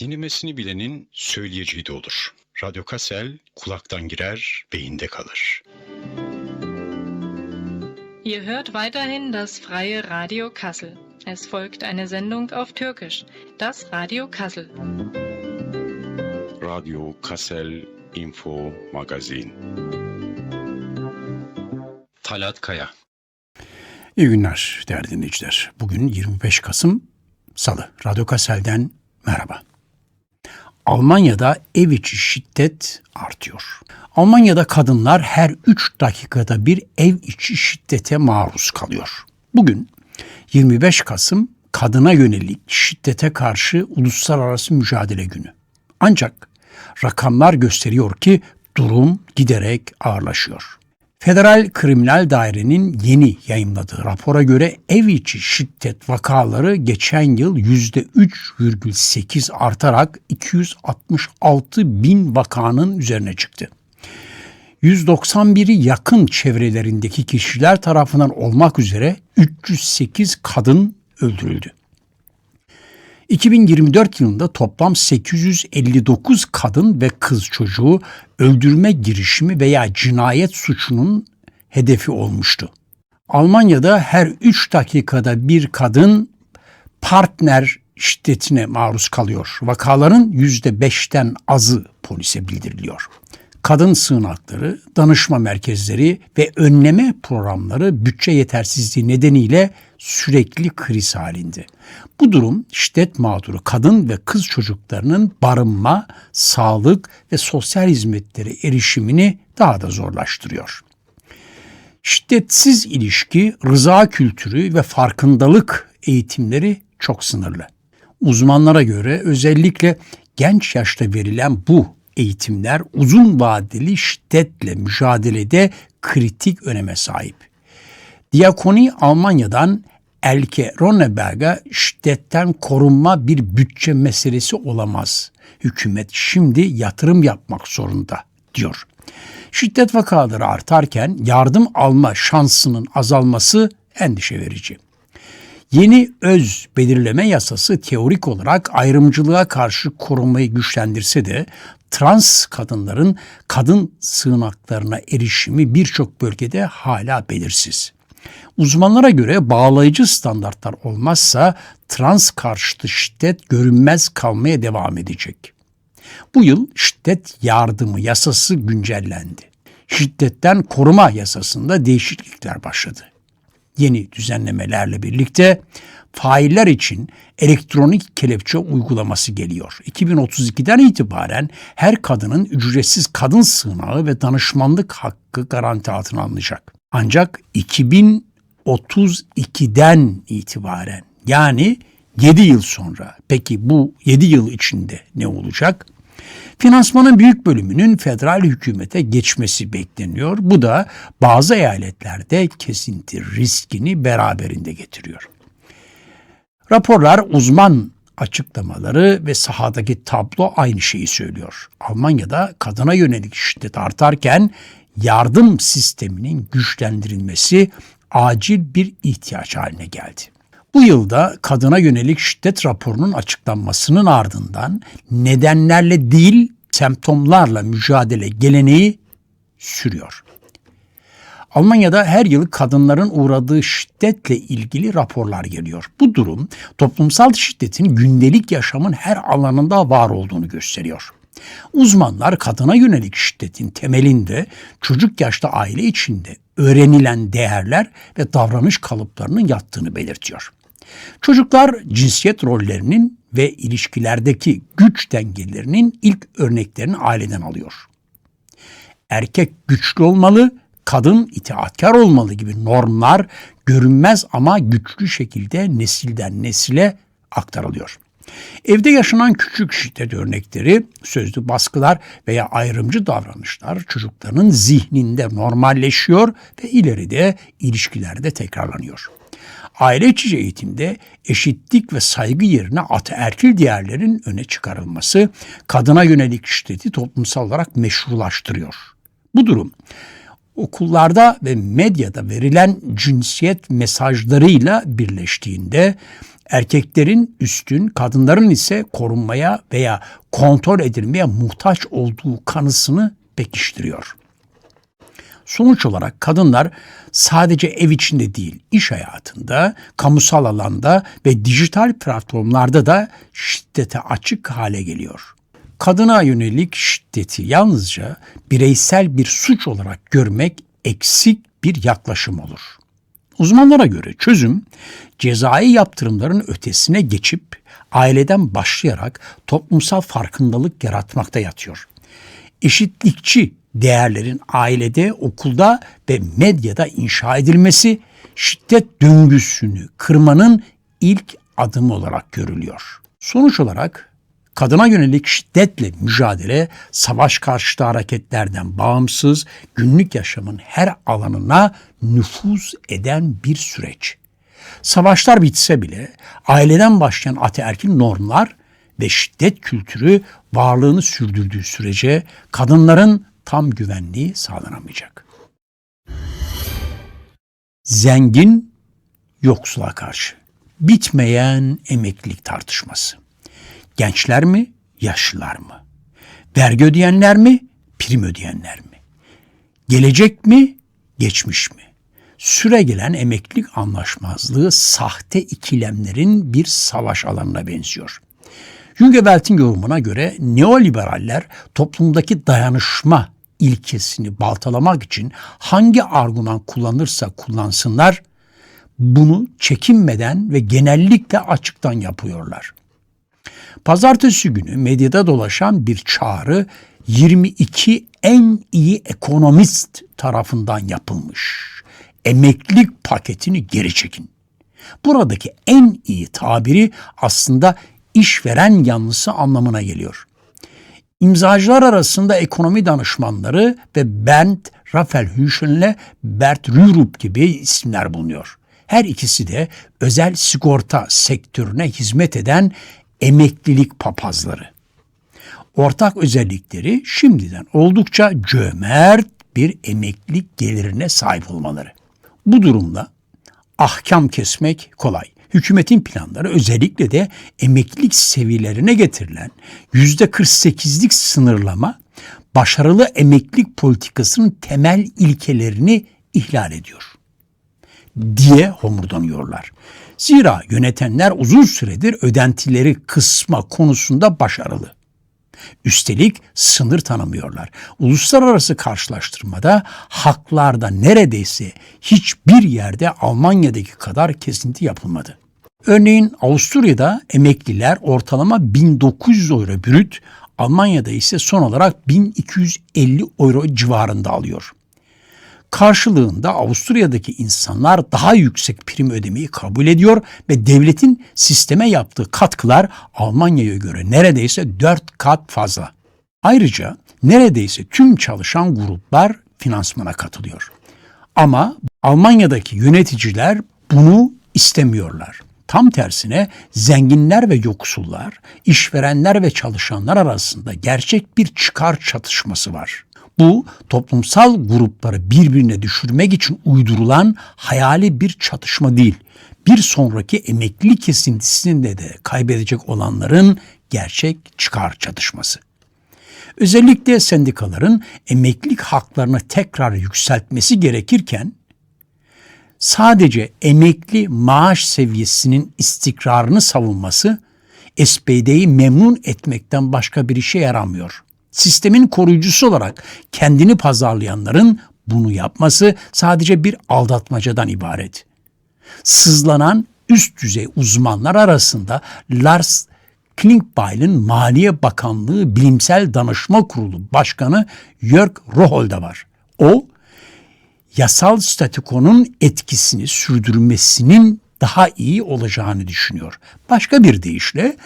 Dinlemesini bilenin söyleyeceği de olur. Radyo Kassel kulaktan girer, beyinde kalır. Ihr hört weiterhin das freie Radio Kassel. Es folgt eine Sendung auf Türkisch, das Radio Kassel. Radyo Kassel Info Magazin. Talat Kaya. İyi günler değerli dinleyiciler. Bugün 25 Kasım Salı. Radyo Kassel'den merhaba. Almanya'da ev içi şiddet artıyor. Almanya'da kadınlar her 3 dakikada bir ev içi şiddete maruz kalıyor. Bugün 25 Kasım kadına yönelik şiddete karşı uluslararası mücadele günü. Ancak rakamlar gösteriyor ki durum giderek ağırlaşıyor. Federal Kriminal Daire'nin yeni yayımladığı rapora göre ev içi şiddet vakaları geçen yıl %3,8 artarak 266 bin vakanın üzerine çıktı. 191'i yakın çevrelerindeki kişiler tarafından olmak üzere 308 kadın öldürüldü. 2024 yılında toplam 859 kadın ve kız çocuğu öldürme girişimi veya cinayet suçunun hedefi olmuştu. Almanya'da her 3 dakikada bir kadın partner şiddetine maruz kalıyor. Vakaların %5'ten azı polise bildiriliyor. Kadın sığınakları, danışma merkezleri ve önleme programları bütçe yetersizliği nedeniyle sürekli kriz halinde. Bu durum şiddet mağduru kadın ve kız çocuklarının barınma, sağlık ve sosyal hizmetlere erişimini daha da zorlaştırıyor. Şiddetsiz ilişki, rıza kültürü ve farkındalık eğitimleri çok sınırlı. Uzmanlara göre özellikle genç yaşta verilen bu eğitimler uzun vadeli şiddetle mücadelede kritik öneme sahip. Diakoni Almanya'dan Elke Ronneberg'a şiddetten korunma bir bütçe meselesi olamaz. Hükümet şimdi yatırım yapmak zorunda diyor. Şiddet vakaları artarken yardım alma şansının azalması endişe verici. Yeni öz belirleme yasası teorik olarak ayrımcılığa karşı korumayı güçlendirse de trans kadınların kadın sığınaklarına erişimi birçok bölgede hala belirsiz. Uzmanlara göre bağlayıcı standartlar olmazsa trans karşıtı şiddet görünmez kalmaya devam edecek. Bu yıl şiddet yardımı yasası güncellendi. Şiddetten koruma yasasında değişiklikler başladı. Yeni düzenlemelerle birlikte failler için elektronik kelepçe uygulaması geliyor. 2032'den itibaren her kadının ücretsiz kadın sığınağı ve danışmanlık hakkı garanti altına alınacak. Ancak 2032'den itibaren yani 7 yıl sonra peki bu 7 yıl içinde ne olacak? Finansmanın büyük bölümünün federal hükümete geçmesi bekleniyor. Bu da bazı eyaletlerde kesinti riskini beraberinde getiriyor. Raporlar uzman açıklamaları ve sahadaki tablo aynı şeyi söylüyor. Almanya'da kadına yönelik şiddet artarken yardım sisteminin güçlendirilmesi acil bir ihtiyaç haline geldi. Bu yılda kadına yönelik şiddet raporunun açıklanmasının ardından nedenlerle değil semptomlarla mücadele geleneği sürüyor. Almanya'da her yıl kadınların uğradığı şiddetle ilgili raporlar geliyor. Bu durum toplumsal şiddetin gündelik yaşamın her alanında var olduğunu gösteriyor. Uzmanlar kadına yönelik şiddetin temelinde çocuk yaşta aile içinde öğrenilen değerler ve davranış kalıplarının yattığını belirtiyor. Çocuklar cinsiyet rollerinin ve ilişkilerdeki güç dengelerinin ilk örneklerini aileden alıyor. Erkek güçlü olmalı, kadın itaatkar olmalı gibi normlar görünmez ama güçlü şekilde nesilden nesile aktarılıyor. Evde yaşanan küçük şiddet örnekleri, sözlü baskılar veya ayrımcı davranışlar çocukların zihninde normalleşiyor ve ileride ilişkilerde tekrarlanıyor. Aile içi eğitimde eşitlik ve saygı yerine ataerkil değerlerin öne çıkarılması kadına yönelik şiddeti toplumsal olarak meşrulaştırıyor. Bu durum okullarda ve medyada verilen cinsiyet mesajlarıyla birleştiğinde erkeklerin üstün, kadınların ise korunmaya veya kontrol edilmeye muhtaç olduğu kanısını pekiştiriyor. Sonuç olarak kadınlar sadece ev içinde değil, iş hayatında, kamusal alanda ve dijital platformlarda da şiddete açık hale geliyor. Kadına yönelik şiddeti yalnızca bireysel bir suç olarak görmek eksik bir yaklaşım olur. Uzmanlara göre çözüm cezai yaptırımların ötesine geçip aileden başlayarak toplumsal farkındalık yaratmakta yatıyor. Eşitlikçi değerlerin ailede, okulda ve medyada inşa edilmesi şiddet döngüsünü kırmanın ilk adımı olarak görülüyor. Sonuç olarak kadına yönelik şiddetle mücadele savaş karşıtı hareketlerden bağımsız günlük yaşamın her alanına nüfuz eden bir süreç. Savaşlar bitse bile aileden başlayan ataerkil normlar ve şiddet kültürü varlığını sürdürdüğü sürece kadınların tam güvenliği sağlanamayacak. Zengin yoksula karşı bitmeyen emeklilik tartışması. Gençler mi, yaşlılar mı? Vergi ödeyenler mi, prim ödeyenler mi? Gelecek mi, geçmiş mi? Süre gelen emeklilik anlaşmazlığı sahte ikilemlerin bir savaş alanına benziyor. Jüngevelt'in yorumuna göre neoliberaller toplumdaki dayanışma ilkesini baltalamak için hangi argüman kullanırsa kullansınlar bunu çekinmeden ve genellikle açıktan yapıyorlar. Pazartesi günü medyada dolaşan bir çağrı 22 en iyi ekonomist tarafından yapılmış. Emeklilik paketini geri çekin. Buradaki en iyi tabiri aslında işveren yanlısı anlamına geliyor. İmzacılar arasında ekonomi danışmanları ve Bernd Raffelhüschen ile Bert Rürup gibi isimler bulunuyor. Her ikisi de özel sigorta sektörüne hizmet eden emeklilik papazları. Ortak özellikleri şimdiden oldukça cömert bir emeklilik gelirine sahip olmaları. Bu durumda ahkam kesmek kolay. Hükümetin planları özellikle de emeklilik seviyelerine getirilen %48'lik sınırlama başarılı emeklilik politikasının temel ilkelerini ihlal ediyor diye homurdanıyorlar. Zira yönetenler uzun süredir ödentileri kısma konusunda başarılı. Üstelik sınır tanımıyorlar. Uluslararası karşılaştırmada haklarda neredeyse hiçbir yerde Almanya'daki kadar kesinti yapılmadı. Örneğin Avusturya'da emekliler ortalama 1900 euro brüt, Almanya'da ise son olarak 1250 euro civarında alıyor. Karşılığında Avusturya'daki insanlar daha yüksek prim ödemeyi kabul ediyor ve devletin sisteme yaptığı katkılar Almanya'ya göre neredeyse 4 kat fazla. Ayrıca neredeyse tüm çalışan gruplar finansmana katılıyor. Ama Almanya'daki yöneticiler bunu istemiyorlar. Tam tersine zenginler ve yoksullar, işverenler ve çalışanlar arasında gerçek bir çıkar çatışması var. Bu toplumsal grupları birbirine düşürmek için uydurulan hayali bir çatışma değil. Bir sonraki emekli kesintisinde de kaybedecek olanların gerçek çıkar çatışması. Özellikle sendikaların emeklilik haklarını tekrar yükseltmesi gerekirken sadece emekli maaş seviyesinin istikrarını savunması SPD'yi memnun etmekten başka bir işe yaramıyor. Sistemin koruyucusu olarak kendini pazarlayanların bunu yapması sadece bir aldatmacadan ibaret. Sızlanan üst düzey uzmanlar arasında Lars Klingbeil'in Maliye Bakanlığı Bilimsel Danışma Kurulu Başkanı Jörg Rohol da var. O, yasal statükonun etkisini sürdürmesinin daha iyi olacağını düşünüyor. Başka bir deyişle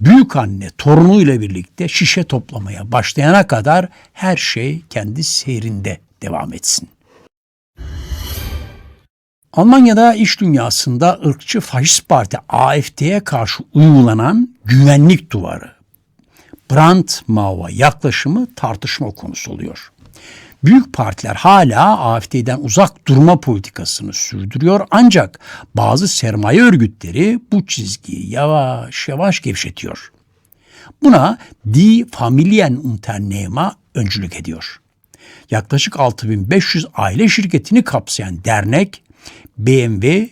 büyük anne torunuyla birlikte şişe toplamaya başlayana kadar her şey kendi seyrinde devam etsin. Almanya'da iş dünyasında ırkçı faşist parti AFD'ye karşı uygulanan güvenlik duvarı Brandmauer'a yaklaşımı tartışma konusu oluyor. Büyük partiler hala AFD'den uzak durma politikasını sürdürüyor ancak bazı sermaye örgütleri bu çizgiyi yavaş yavaş gevşetiyor. Buna Die Familienunternehmer öncülük ediyor. Yaklaşık 6500 aile şirketini kapsayan dernek BMW,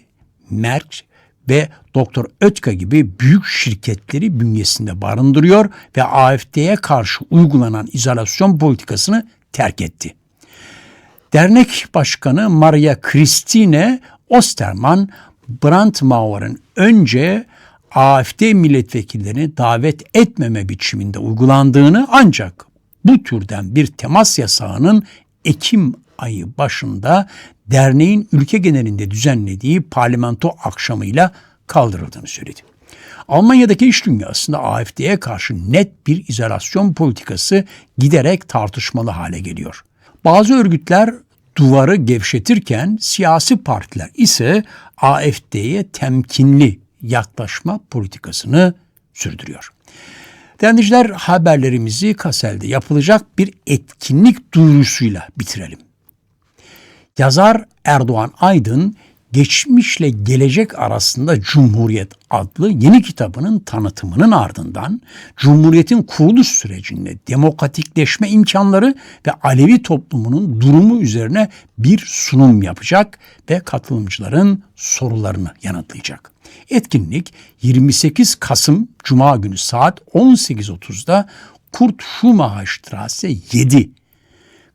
Merck ve Dr. Oetker gibi büyük şirketleri bünyesinde barındırıyor ve AFD'ye karşı uygulanan izolasyon politikasını terk etti. Dernek Başkanı Maria Christine Osterman, Brandmauer'ın önce AFD milletvekillerini davet etmeme biçiminde uygulandığını ancak bu türden bir temas yasağının Ekim ayı başında derneğin ülke genelinde düzenlediği parlamento akşamıyla kaldırıldığını söyledi. Almanya'daki iş dünyasında AFD'ye karşı net bir izolasyon politikası giderek tartışmalı hale geliyor. Bazı örgütler duvarı gevşetirken siyasi partiler ise AFD'ye temkinli yaklaşma politikasını sürdürüyor. Denizciler haberlerimizi Kassel'de yapılacak bir etkinlik duyurusuyla bitirelim. Yazar Erdoğan Aydın geçmişle gelecek arasında Cumhuriyet adlı yeni kitabının tanıtımının ardından Cumhuriyet'in kuruluş sürecinde demokratikleşme imkanları ve Alevi toplumunun durumu üzerine bir sunum yapacak ve katılımcıların sorularını yanıtlayacak. Etkinlik 28 Kasım Cuma günü saat 18.30'da Kurt Schumacher 7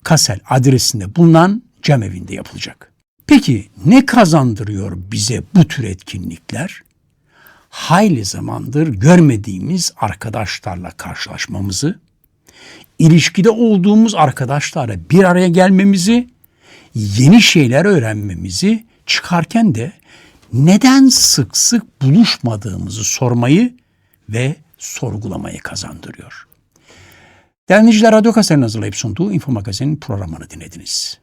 Kassel adresinde bulunan cemevinde yapılacak. Peki ne kazandırıyor bize bu tür etkinlikler? Hayli zamandır görmediğimiz arkadaşlarla karşılaşmamızı, ilişkide olduğumuz arkadaşlarla bir araya gelmemizi, yeni şeyler öğrenmemizi, çıkarken de neden sık sık buluşmadığımızı sormayı ve sorgulamayı kazandırıyor. Değerli Radyo Kase'nin hazırlayıp sunduğu Info Magazin programını dinlediniz.